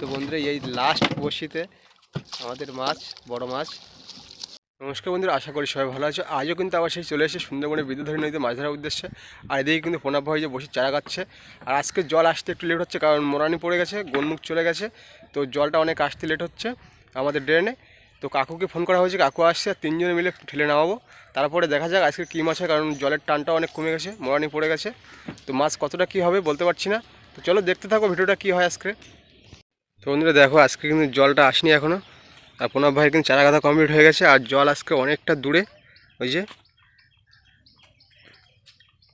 তো বন্ধুরা, এই লাস্ট বসিতে আমাদের মাছ, বড় মাছ। নমস্কার বন্ধুরা, আশা করি সবাই ভালো আছে। আজও কিন্তু আবার সেই চলে এসে সুন্দরবনে বিদ্যুৎ নদীতে মাছ ধরার উদ্দেশ্যে। আর এদিকে কিন্তু প্রণব ভাই যে বসে চারা গাচ্ছে আর আজকে জল আসতে একটু লেট হচ্ছে, কারণ মোরানি পড়ে গেছে, গোলমুখ চলে গেছে। তো জলটা অনেক আসতে লেট হচ্ছে আমাদের ড্রেনে। তো কাকুকে ফোন করা হয়েছে, কাকু আসছে, আর তিনজনে মিলে ঠেলে নামাবো। তারপরে দেখা যাক আজকে কী মাছ হয়, কারণ জলের টানটা অনেক কমে গেছে, মোরানি পড়ে গেছে। তো মাছ কতটা কী হবে বলতে পারছি না। তো চলো দেখতে থাকো ভিডিওটা কী হয় আজকে। বন্ধুরা দেখো, আজকে কিন্তু জলটা আসেনি এখনও আর প্রণব ভাইয়ের কিন্তু চারা গাঁথা কমপ্লিট হয়ে গেছে, আর জল আজকে অনেকটা দূরে, ওই যে।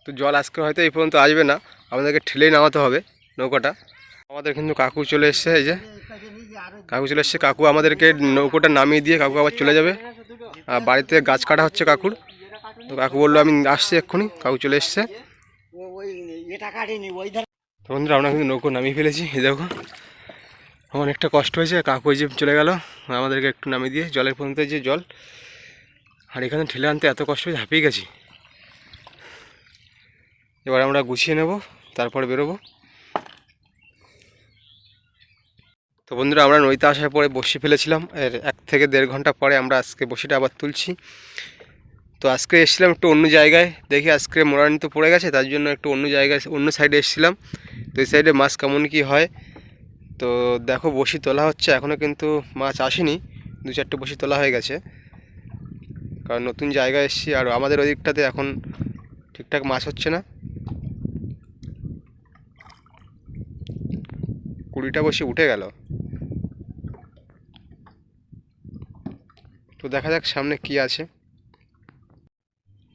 তো জল আজকে হয়তো এই পর্যন্ত আসবে না, আমাদেরকে ঠেলেই নামাতে হবে নৌকাটা। আমাদের কিন্তু কাকু চলে এসছে, এই যে। কাকু চলে এসছে, কাকু আমাদেরকে নৌকোটা নামিয়ে দিয়ে কাকু আবার চলে যাবে। আর বাড়িতে গাছ কাটা হচ্ছে কাকুর। তো কাকু বলল, আমি আসছি এক্ষুনি। কাকু চলে এসছে। তো বন্ধুরা, আমরা কিন্তু নৌকো নামিয়ে ফেলেছি দেখো। অনেকটা কষ্ট হয়েছে, কাকু যে চলে গেল, আমাদেরকে একটু নামিয়ে দিয়ে জলের পর্যন্ত যে জল। আর এখানে ঠেলে আনতে এত কষ্ট হয়েছে, হাঁপিয়ে গেছি। এবার আমরা গুছিয়ে নেব, তারপরে বেরোবো। তো বন্ধুরা, আমরা নদীতে আসার পরে বসি ফেলেছিলাম, এর এক থেকে দেড় ঘণ্টা পরে আমরা আজকে বসিটা আবার তুলছি। তো আজকে এসেছিলাম একটু অন্য জায়গায়, দেখি আজকে মোরানি তো পড়ে গেছে, তার জন্য একটু অন্য জায়গায়, অন্য সাইডে এসেছিলাম। তো এই সাইডে মাছ কেমন কী হয় তো দেখো বসি তোলা হচ্ছে এখনও কিন্তু মাছ আসেনি, দু চারটে বসি তোলা হয়ে গেছে। কারণ নতুন জায়গায় এসেছি, আর আমাদের ওই দিকটাতে এখন ঠিকঠাক মাছ হচ্ছে না। কুড়িটা বসি উঠে গেল। তো দেখা যাক সামনে কি আছে।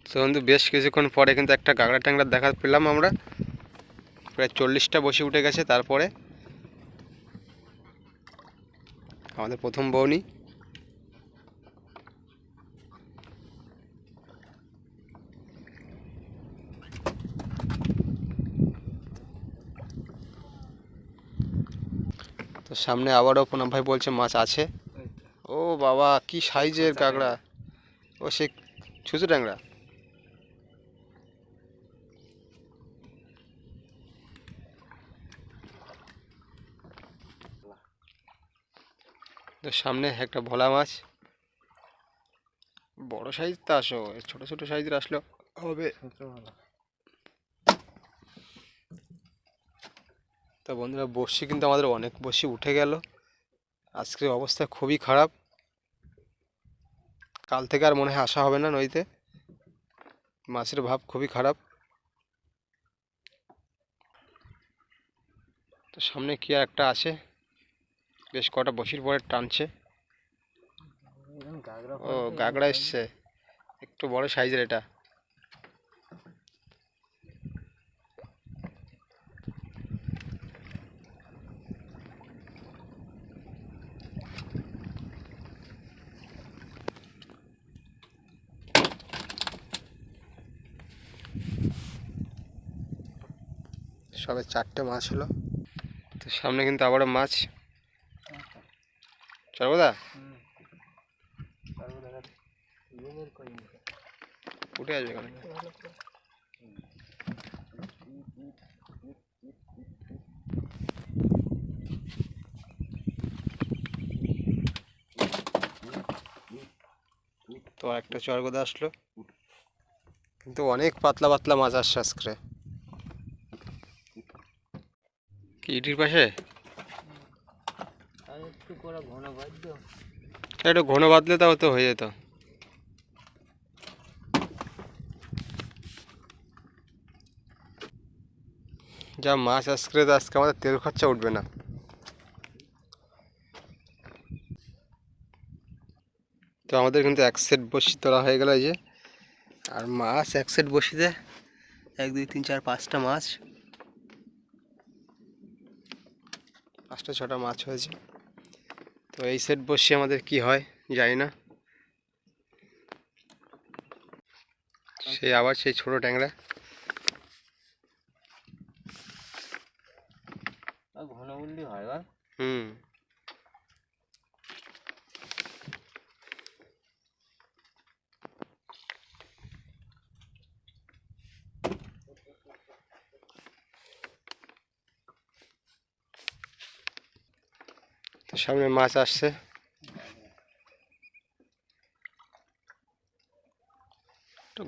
তো বন্ধু, বেশ কিছুক্ষণ পরে কিন্তু একটা গাগড়া ট্যাংরা দেখা পেলাম আমরা। প্রায় চল্লিশটা বসে উঠে গেছে, তারপরে আমাদের প্রথম বউনি তো সামনে আবারও প্রণব ভাই বলছে মাছ আছে? ও বাবা কি সাইজের কাঁকড়া? ও সে ছুচু ট্যাংরা? তো সামনে একটা ভোলা মাছ। বড় সাইজ তো আসো ছোট ছোট সাইজের আসলেও হবে। তো বন্ধুরা বসি কিন্তু আমাদের অনেক বসি উঠে গেল। আজকের অবস্থা খুবই খারাপ। কাল থেকে আর মনে হয় আসা হবে না নদীতে। মাছের ভাব খুবই খারাপ। তো সামনে কি আর একটা আছে? বেশ কটা বসির পরে টানছে। ও, গাগড়া এসছে। একটু বড় সাইজের এটা। সবে চারটে মাছ হলো। তো সামনে কিন্তু আবারও মাছ। সর্বদা উঠে আসবে এখানে তো একটা চরগোদা আসলো। কিন্তু অনেক পাতলা পাতলা মাছ আসছে আজকে। কি ইটির পাশে? একটু ঘন বাঁধলে তাও তো হয়ে যেত। যা মাছ আজকে আজকে আমাদের তেল খরচা উঠবে না। তো আমাদের কিন্তু এক সেট বসি তোলা হয়ে গেল এই যে। আর মাছ এক সেট বসিতে এক, দুই, তিন, চার, পাঁচটা মাছ। পাঁচটা, ছটা মাছ হয়েছে। তো এই সেট বসে আমাদের কি হয় জানি না। সে আবার সেই ছোট ট্যাংরা ঘন বললি হয় বা হুম তো সামনে মাছ আসছে।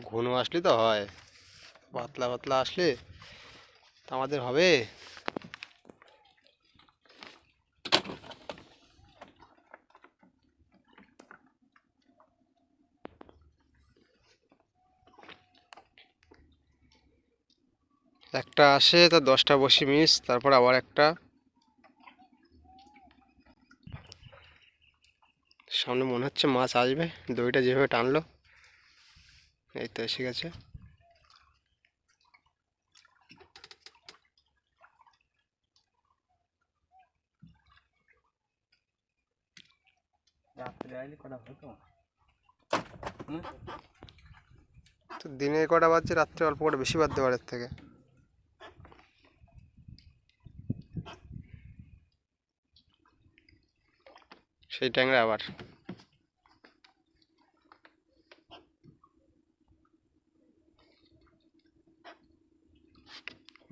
ঘন আসলে তো হয়। পাতলা পাতলা আসলে আমাদের হবে। একটা আসে, তা দশটা বসি মিস, তারপর আবার একটা। সামনে মনে হচ্ছে মাছ আসবে। দইটা যেভাবে টানলো। এই তো এসে গেছে। তো দিনে কটা বাজছে? রাত্রে অল্প করে বেশি পারে এর থেকে। সেই ট্যাংরা আবার।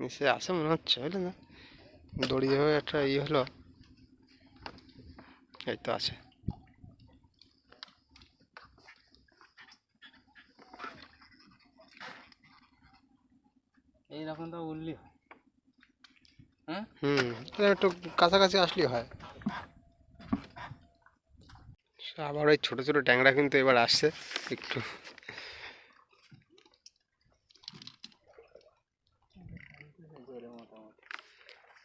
নিচে আছে মনে হচ্ছে বুঝলে না? দড়ি যেভাবে একটা ইয়ে হলো। এই তো আছে। এইরকম তো উঠলি হয়। হ্যাঁ? হুম একটু কাছাকাছি আসলেই হয়। আবার ওই ছোটো ছোটো ট্যাংরা কিন্তু এবার আসছে একটু।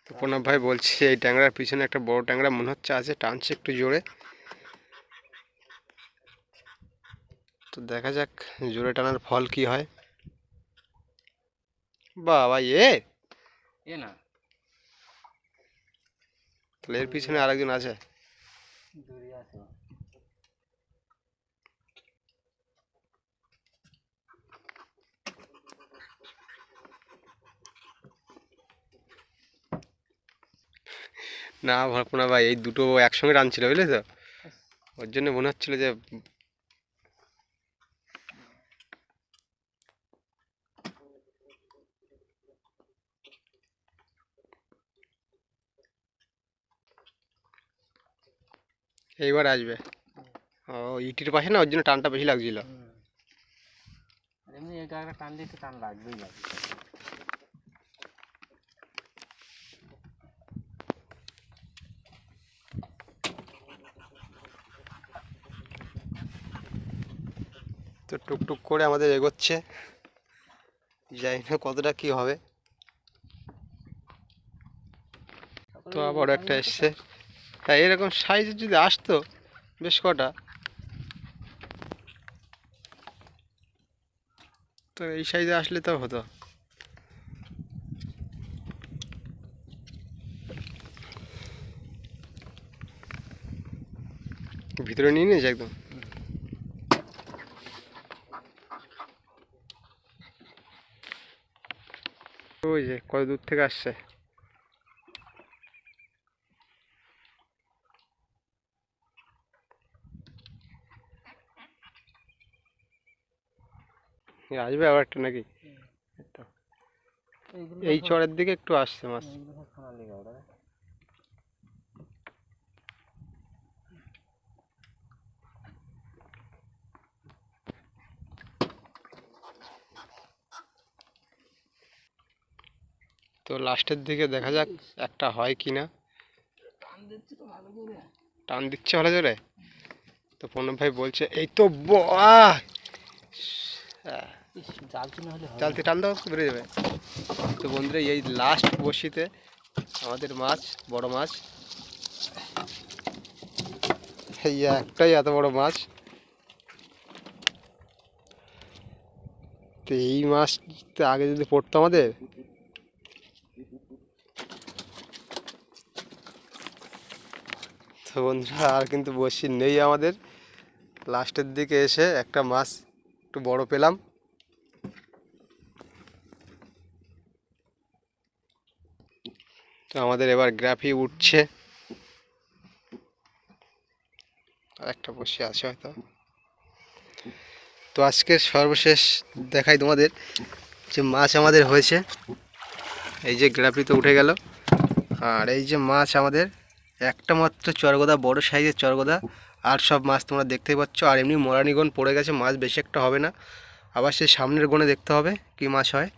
তো প্রণব ভাই বলছি এই ট্যাংরার পিছনে একটা বড় ট্যাংরা মনে হচ্ছে আছে টানছে একটু জোরে। তো দেখা যাক জোরে টানার ফল কি হয়। বাবা এ! এ না। তাহলে এর পিছনে আরেকজন আছে। দূরে আছে। না, ভাবনা ভাই, এই দুটো একসঙ্গে রানছিল বুঝলে তো? ওর জন্য মনে হচ্ছিল যে এইবার আসবে। ও, ইটির পাশে না, ওর জন্য টানটা বেশি লাগছিল? টান একটু টান লাগবেই লাগবে তো টুকটুক করে আমাদের এগোচ্ছে। জানি না কতটা কি হবে। তো আবার একটা এসছে। হ্যাঁ এরকম সাইজ যদি আসতো, বেশ কটা। তো এই সাইজে আসলে তো হতো। ভিতরে নিয়ে নিয়েছে একদম। ওই যে কত দূর থেকে আসছে? আসবে আবার একটা নাকি। এই চরের দিকে একটু আসছে মাছ। তো লাস্টের দিকে দেখা যাক একটা হয় কি না। টান দিচ্ছে ভালো টান দিচ্ছে ভালো জোরে তো প্রণব ভাই বলছে এই তো জালতি টান দাও বেরিয়ে যাবে। তো বন্ধুরা এই লাস্ট বসিতে আমাদের মাছ বড় মাছ। এই একটাই এত বড় মাছ। তো এই মাছটা আগে যদি পড়তো আমাদের? তো বন্ধুরা, আর কিন্তু বসি নেই আমাদের। লাস্টের দিকে এসে একটা মাছ একটু বড় পেলাম। তো আমাদের এবার গ্রাফি উঠছে। আর একটা বসে আছে হয়তো। তো আজকের সর্বশেষ দেখাই তোমাদের যে মাছ আমাদের হয়েছে। এই যে গ্রাফি তো উঠে গেল। আর এই যে মাছ আমাদের একটা মাত্র চরগোদা, বড় সাইজের চরগোদা। আর সব মাছ তোমরা দেখতে পাচ্ছ। আর এমনি মরানিগন পড়ে গেছে, মাছ বেশি একটা হবে না। আবার সে সামনের গনে দেখতে হবে কি মাছ হয়।